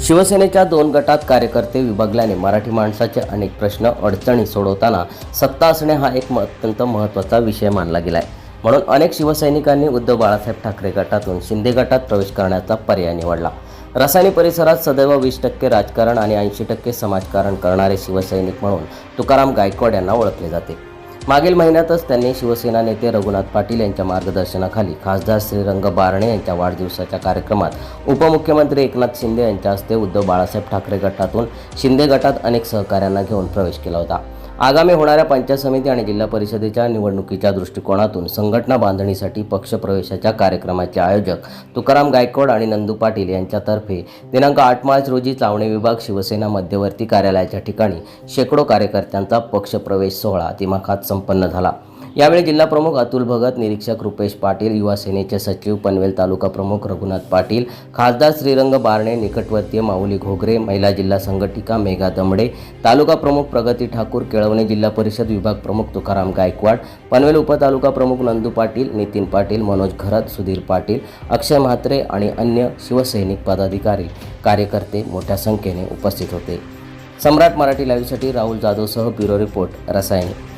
शिवसेनेच्या दोन गटात कार्यकर्ते विभागल्याने मराठी माणसाचे अनेक प्रश्न अडचणी सोडवताना सत्ता असणे हा एक अत्यंत महत्त्वाचा विषय मानला गेला आहे म्हणून अनेक शिवसैनिकांनी उद्धव बाळासाहेब ठाकरे गटातून शिंदे गटात प्रवेश करण्याचा पर्याय निवडला. रसायनी परिसरात सदैव वीस टक्के राजकारण आणि ऐंशी टक्के समाजकारण करणारे शिवसैनिक म्हणून तुकाराम गायकवाड यांना ओळखले जाते. मागील महिन्यातच त्यांनी शिवसेना नेते रघुनाथ पाटील यांच्या मार्गदर्शनाखाली खासदार श्रीरंग बारणे यांच्या वाढदिवसाच्या कार्यक्रमात उपमुख्यमंत्री एकनाथ शिंदे यांच्या हस्ते उद्धव बाळासाहेब ठाकरे गटातून शिंदे गटात अनेक सहकाऱ्यांना घेऊन प्रवेश केला होता. आगामी होणाऱ्या पंचायत समिती आणि जिल्हा परिषदेच्या निवडणुकीच्या दृष्टिकोनातून संघटना बांधणीसाठी पक्षप्रवेशाच्या कार्यक्रमाचे आयोजक तुकाराम गायकवाड आणि नंदू पाटील यांच्यातर्फे दिनांक आठ मार्च रोजी चावणे विभाग शिवसेना मध्यवर्ती कार्यालयाच्या ठिकाणी शेकडो कार्यकर्त्यांचा पक्षप्रवेश सोहळा दिमाखात संपन्न झाला. यावेळी जिल्हाप्रमुख अतुल भगत निरीक्षक रुपेश पाटील युवा सेनेचे सचिव पनवेल तालुका प्रमुख रघुनाथ पाटील खासदार श्रीरंग बारणे निकटवर्तीय माऊली घोगरे महिला जिल्हा संघटिका मेघा दमडे तालुका प्रमुख प्रगती ठाकूर केळवणे जिल्हा परिषद विभाग प्रमुख तुकाराम गायकवाड पनवेल उपतालुका प्रमुख नंदू पाटील नितीन पाटील मनोज घरत सुधीर पाटील अक्षय म्हात्रे आणि अन्य शिवसैनिक पदाधिकारी कार्यकर्ते मोठ्या संख्येने उपस्थित होते. सम्राट मराठी लाईव्हसाठी राहुल जाधवसह ब्युरो रिपोर्ट रसायने.